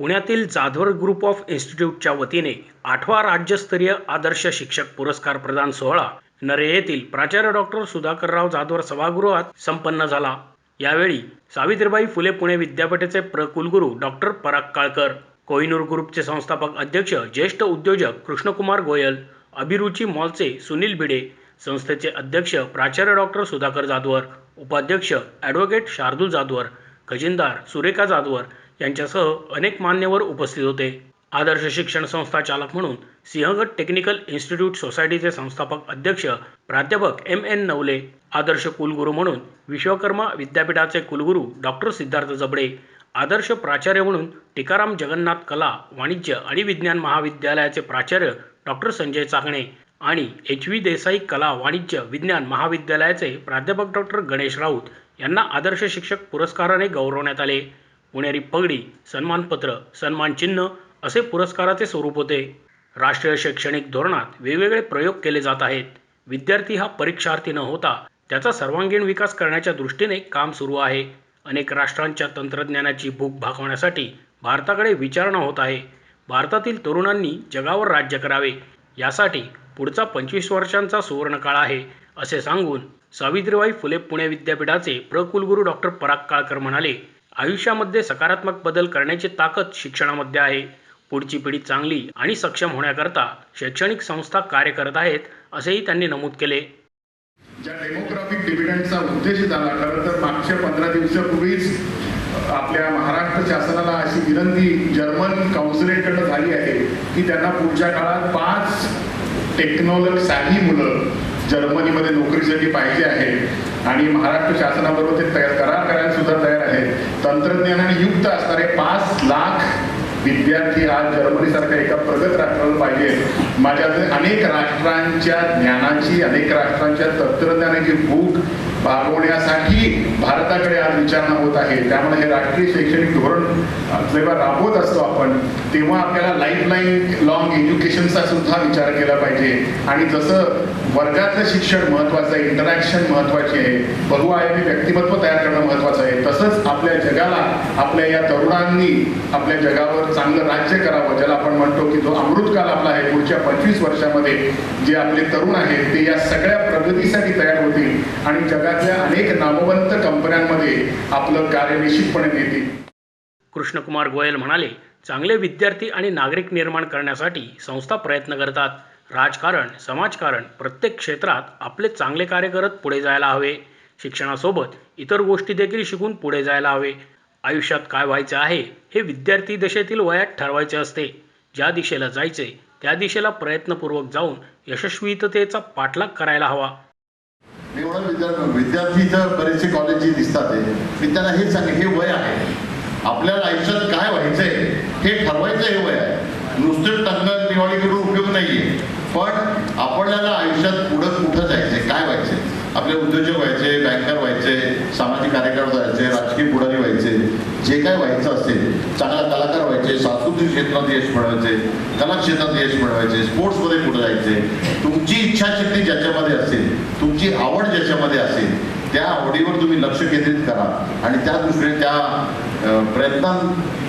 पुण्यातील Jadhavar group of इन्स्टिट्यूटच्या वतीने आठवा राज्यस्तरीय आदर्श शिक्षक पुरस्कार प्रदान सोहळा नरे येथील प्राचार्य डॉक्टर सुधाकरराव जाधवर सभागृहात संपन्न झाला. यावेळी सावित्रीबाई फुले पुणे विद्यापीठाचे प्रकुलगुरू डॉक्टर पराग काळकर कोहिनूर ग्रुपचे संस्थापक अध्यक्ष ज्येष्ठ उद्योजक कृष्णकुमार गोयल अभिरुची मॉलचे सुनील भिडे संस्थेचे अध्यक्ष प्राचार्य डॉक्टर सुधाकर जाधवर उपाध्यक्ष ॲडव्होकेट शार्दूल जाधवर खजिनदार सुरेखा जाधवर यांच्यासह अनेक मान्यवर उपस्थित होते. आदर्श शिक्षण संस्था चालक म्हणून सिंहगड टेक्निकल इन्स्टिट्यूट सोसायटीचे संस्थापक अध्यक्ष प्राध्यापक एम एन नवले आदर्श कुलगुरू म्हणून विश्वकर्मा विद्यापीठाचे कुलगुरू डॉक्टर सिद्धार्थ जबडे आदर्श प्राचार्य म्हणून टिकाराम जगन्नाथ कला वाणिज्य आणि विज्ञान महाविद्यालयाचे प्राचार्य डॉक्टर संजय चाकणे आणि एच व्ही देसाई कला वाणिज्य विज्ञान महाविद्यालयाचे प्राध्यापक डॉक्टर गणेश राऊत यांना आदर्श शिक्षक पुरस्काराने गौरवण्यात आले. पुणेरी पगडी सन्मानपत्र सन्मानचिन्ह असे पुरस्काराचे स्वरूप होते. राष्ट्रीय शैक्षणिक धोरणात वेगवेगळे प्रयोग केले जात आहेत. विद्यार्थी हा परीक्षार्थी न होता त्याचा सर्वांगीण विकास करण्याच्या दृष्टीने काम सुरू आहे. अनेक राष्ट्रांच्या तंत्रज्ञानाची भूक भागवण्यासाठी भारताकडे विचारणा होत आहे. भारतातील तरुणांनी जगावर राज्य करावे. यासाठी पुढचा पंचवीस वर्षांचा सुवर्णकाळ आहे असे सांगून सावित्रीबाई फुले पुणे विद्यापीठाचे प्रकुलगुरू डॉक्टर पराग काळकर म्हणाले आयुष्यामध्ये सकारात्मक बदल करण्याची ताकद शिक्षणामध्ये आहे. पुढची पिढी चांगली आणि सक्षम होण्याकरता शैक्षणिक संस्था कार्य करत आहेत असेही त्यांनी नमूद केले. ज्या डेमोग्राफिक डिव्हिडंडचा उद्देश झाला खरं तर मागच्या पंधरा दिवसापूर्वीच आपल्या महाराष्ट्र शासनाला अशी विनंती जर्मन काउन्सिलेटकडनं झाली आहे की त्यांना पुढच्या काळात पाच टेक्नॉलॉग मुलं जर्मनीमध्ये नोकरीसाठी पाहिजे आहे आणि महाराष्ट्र शासनाबरोबर ते तयार करार करायला सुद्धा तयार तंत्रज्ञानाने युक्त असणारे पाच लाख विद्यार्थी आज जर्मनीसारख्या एका प्रगत राष्ट्राला पाहिजे. माझ्या अनेक राष्ट्रांच्या ज्ञानाची अनेक राष्ट्रांच्या तंत्रज्ञानाची भूक भागवण्यासाठी भारताकडे आज विचारणा होत आहे. त्यामुळे हे राष्ट्रीय शैक्षणिक धोरण जेव्हा राबवत असतो आपण तेव्हा आपल्याला लाईफ लाईन लॉंग एज्युकेशनचा सुद्धा विचार केला पाहिजे. आणि जसं वर्गातलं शिक्षण महत्वाचं आहे इंटरॅक्शन महत्वाची आहे बहुआयामी व्यक्तिमत्व तयार करणं महत्वाचं आहे तसंच आपल्या जगाला आपल्या या तरुणांनी आपल्या जगावर चांगलं राज्य करावं ज्याला आपण म्हणतो की जो अमृतकाल आपला आहे पुढच्या पंचवीस वर्षामध्ये जे आपले तरुण आहेत ते या सगळ्या प्रगतीसाठी तयार होतील. आणि जगातल्या अनेक नामवंत कंपन्यांमध्ये आपलं कार्य निश्चितपणे देतील कृष्णकुमार गोयल म्हणाले चांगले विद्यार्थी आणि नागरिक निर्माण करण्यासाठी संस्था प्रयत्न करतात. राजकारण समाजकारण प्रत्येक क्षेत्रात आपले चांगले कार्य करत पुढे जायला हवे. शिक्षणासोबत इतर गोष्टी देखील शिकून पुढे जायला हवे. आयुष्यात काय व्हायचे आहे हे विद्यार्थी दशेतील वयात ठरवायचे असते. ज्या दिशेला जायचे त्या दिशेला प्रयत्नपूर्वक जाऊन यशस्वीततेचा पाठलाग करायला हवा. मी म्हणून विद्यार्थी विद्यार्थी इथं बरेचसे कॉलेज दिसतात आहे. मी त्यांना हे सांग हे वय आहे. आपल्याला आयुष्यात काय व्हायचंय हे ठरवायचं हे वय आहे. नुसतं टंगल दिवाळी करून उपयोग नाहीये. पण आपल्याला आयुष्यात पुढं कुठं जायचंय काय व्हायचंय? आपले उद्योजक व्हायचे बँकर व्हायचे सामाजिक कार्यकर्ते व्हायचे राजकीय पुढारी व्हायचे जे काय व्हायचं असेल चांगला कलाकार व्हायचे सांस्कृतिक क्षेत्रात यश मिळवायचे कला क्षेत्रात यश मिळवायचे स्पोर्ट्समध्ये पुढे जायचे तुमची इच्छाशक्ती ज्याच्यामध्ये असेल तुमची आवड ज्याच्यामध्ये असेल त्या आवडीवर तुम्ही लक्ष केंद्रित करा. आणि त्या दृष्टीने त्या प्रयत्नां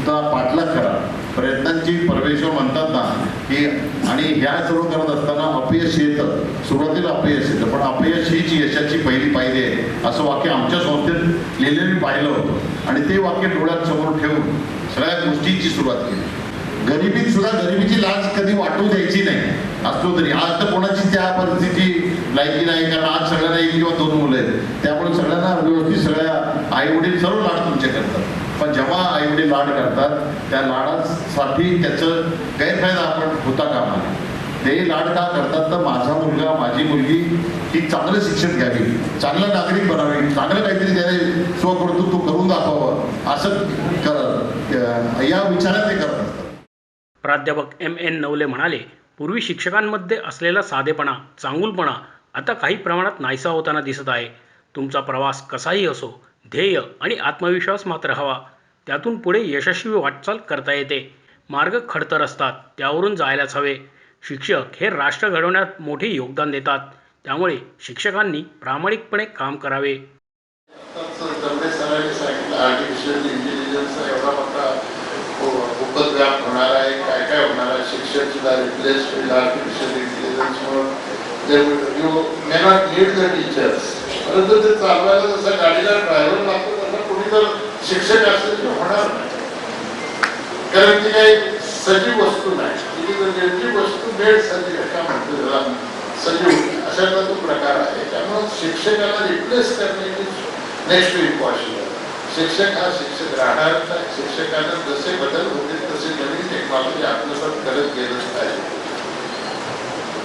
प्रयत्नांचा पाठलाग करा. प्रयत्नांची परमेश्वर म्हणतात ना की आणि ह्या सर्व करत असताना अपयश येतं. सुरुवातीला अपयश येतं पण अपयश हीच यशाची पहिली पायरी आहे. असं वाक्य आमच्या संस्थेत लिहिलेलं मी पाहिलं होतं. आणि ते वाक्य डोळ्यात समोर ठेवून सगळ्या गोष्टींची सुरुवात केली. गरिबीत सुद्धा गरिबीची लाज कधी वाटू द्यायची नाही. असतो तरी. आज तर कोणाची त्या परिस्थिती लायकी नाही कारण आज सगळ्यांना एक किंवा दोन मुलं आहेत. त्यामुळे सगळ्यांना व्यवस्थित सगळ्या आई वडील सर्व लाड तुमचे करतात पण जेव्हा आईवडील लाड करतात त्या लाडासाठी त्याचं गैरफायदा आपण होता कामा नये. ते लाड का करतात तर माझा मुलगा माझी मुलगी ही चांगलं शिक्षण घ्यावी चांगलं नागरिक बनावी चांगलं काहीतरी त्याने स्वकर्तृत्व करून दाखवावं असं करत या विचारात ते करत असतात प्राध्यापक एम एन नवले म्हणाले पूर्वी शिक्षकांमध्ये असलेला साधेपणा चांगुलपणा आता काही प्रमाणात नाहीसा होताना दिसत आहे तुमचा प्रवास कसाही असो ध्येय आणि आत्मविश्वास मात्र हवा त्यातून पुढे यशस्वी वाटचाल करता येते मार्ग खडतर असतात त्यावरून जायलाच हवे शिक्षक हे राष्ट्र घडवण्यात मोठे योगदान देतात त्यामुळे शिक्षकांनी प्रामाणिकपणे काम करावे आर्टिफिशियल इंटेलिजन्सचा एवढा मोठा खूपच व्याप होणार आहे काय काय होणार आहे शिक्षक सुद्धा रिप्लेस होईल artificial may not need the teachers परंतु ते चालवायला जसं गाडीला ड्रायव्हर लागतो तसं कोणी जर शिक्षक असेल तर होणार नाही. कारण ती काही सजीव वस्तू नाही. ती जर निर्जीव वस्तू भेट सजीव का म्हणतो त्याला सजीव अशाचा तो प्रकार आहे. त्यामुळे शिक्षकाला रिप्लेस करणे नेक्स्ट टू इम्पॉसिबल शिक्षक हा शिक्षक राहणार शिक्षकांना जसे बदल होते तसे नवीन टेक्नॉलॉजी आत्मसात करत गेलंच पाहिजे.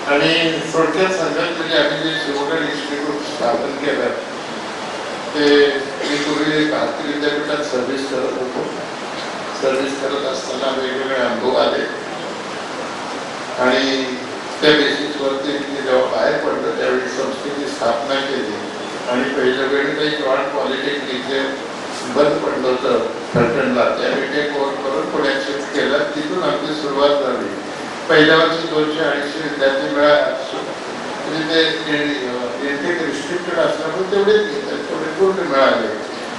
आणि थोडक्यात सांगायचं की आम्ही जे शिवगड इन्स्टिट्यूट स्थापन केलं ते मी पूर्वी भारतीय विद्यापीठात सर्व्हिस करत होतो. सर्व्हिस करत असताना वेगवेगळे अनुभव आले. आणि त्या बेसिसवरती मी जेव्हा बाहेर पडलं त्यावेळी संस्थेची स्थापना केली. आणि पहिल्या वेळी काही क्रॉड पॉलिटेक्निक जे बंद पडलं होतं फलटणला त्यावेळी ते ओव्हर करून पुण्यात शिफ्ट केलं. तिथून आमची सुरुवात झाली. पहिल्या वर्षी दोनशे अडीचशे विद्यार्थी मिळाले म्हणजे ते इंटेक रिस्ट्रिक्टेड असल्यामुळे तेवढेच घेतात तेवढे पूर्ण मिळाले.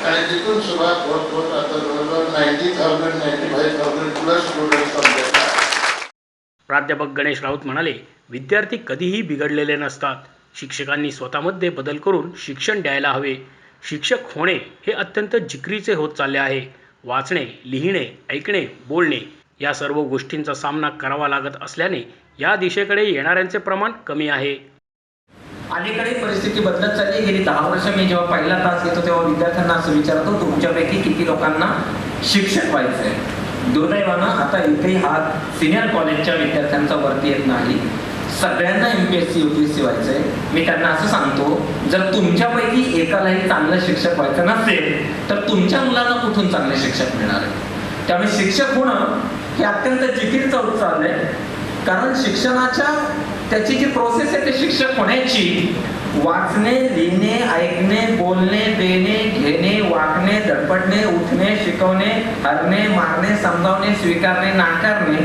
आणि तिथून सुरुवात होत होत आता जवळजवळ ninety thousand ninety five thousand plus student आमच्याकडे प्राध्यापक गणेश राऊत म्हणाले विद्यार्थी कधीही बिघडलेले नसतात. शिक्षकांनी स्वतःमध्ये बदल करून शिक्षण द्यायला हवे. शिक्षक होणे हे अत्यंत जिकरीचे होत चालले आहे. वाचणे लिहिणे ऐकणे बोलणे या सर्व गोष्टींचा सामना करावा लागत असल्याने या दिशेकडे येणाऱ्यांचे प्रमाण कमी आहे. अलीकडे परिस्थिती बदलत चालली. गेली दहा वर्ष मी जेव्हा पहिला तास घेतो तेव्हा विद्यार्थ्यांना असं विचारतो तुमच्यापैकी किती लोकांना शिक्षक व्हायचंय दुर्दैवानं आता इथे हा सिनियर कॉलेजच्या विद्यार्थ्यांचा वरती येत नाही. सगळ्यांना UPSC U P S C व्हायचं व्हायचंय. मी त्यांना असं सांगतो जर तुमच्यापैकी एकालाही चांगलं शिक्षक व्हायचं नसेल तर तुमच्या मुलांना कुठून चांगले शिक्षक मिळणार आहे? त्यामुळे शिक्षक होणं हे अत्यंत जिकीरचं होत चाललंय कारण शिक्षणाच्या त्याची जी प्रोसेस आहे ते शिक्षक होण्याची. वाचणे लिहिणे ऐकणे बोलणे देणे घेणे वाकणे धडपडणे उठणे शिकवणे हरणे मारणे समजावणे स्वीकारणे नाकारणे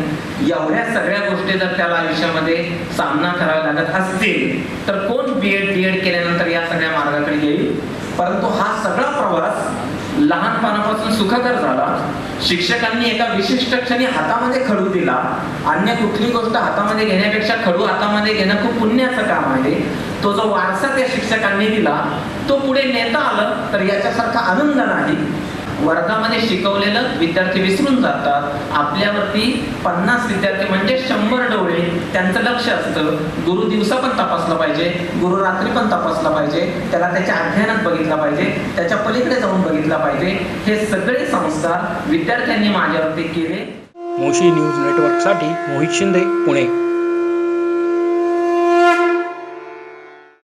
एवढ्या सगळ्या गोष्टी जर त्याला आयुष्यामध्ये सामना करावा लागत असतील तर कोण बी एड डी एड केल्यानंतर या सगळ्या मार्गाकडे येईल? परंतु हा सगळा प्रवास लहानपणापासून सुखकर झाला. शिक्षकांनी एका विशिष्ट क्षणी हातामध्ये खडू दिला. अन्य कुठली गोष्ट हातामध्ये घेण्यापेक्षा खडू हातामध्ये घेणं खूप पुण्याचं काम आहे. तो जो वारसा त्या शिक्षकांनी दिला तो पुढे नेता आलं तर याच्यासारखा आनंद नाही. वर्गामध्ये शिकवलेलं विद्यार्थी विसरून जातात. आपल्यावरती पन्नास विद्यार्थी म्हणजे शंभर डोळे. त्यांचं लक्ष असतं. गुरु दिवसा पण तपासलं पाहिजे. गुरु रात्री पण तपासला पाहिजे. त्याला त्याच्या अध्ययनात बघितला पाहिजे. त्याच्या पलीकडे जाऊन बघितला पाहिजे. हे सगळे संस्कार विद्यार्थ्यांनी माझ्यावरती केले. मोशी न्यूज नेटवर्कसाठी मोहित शिंदे पुणे.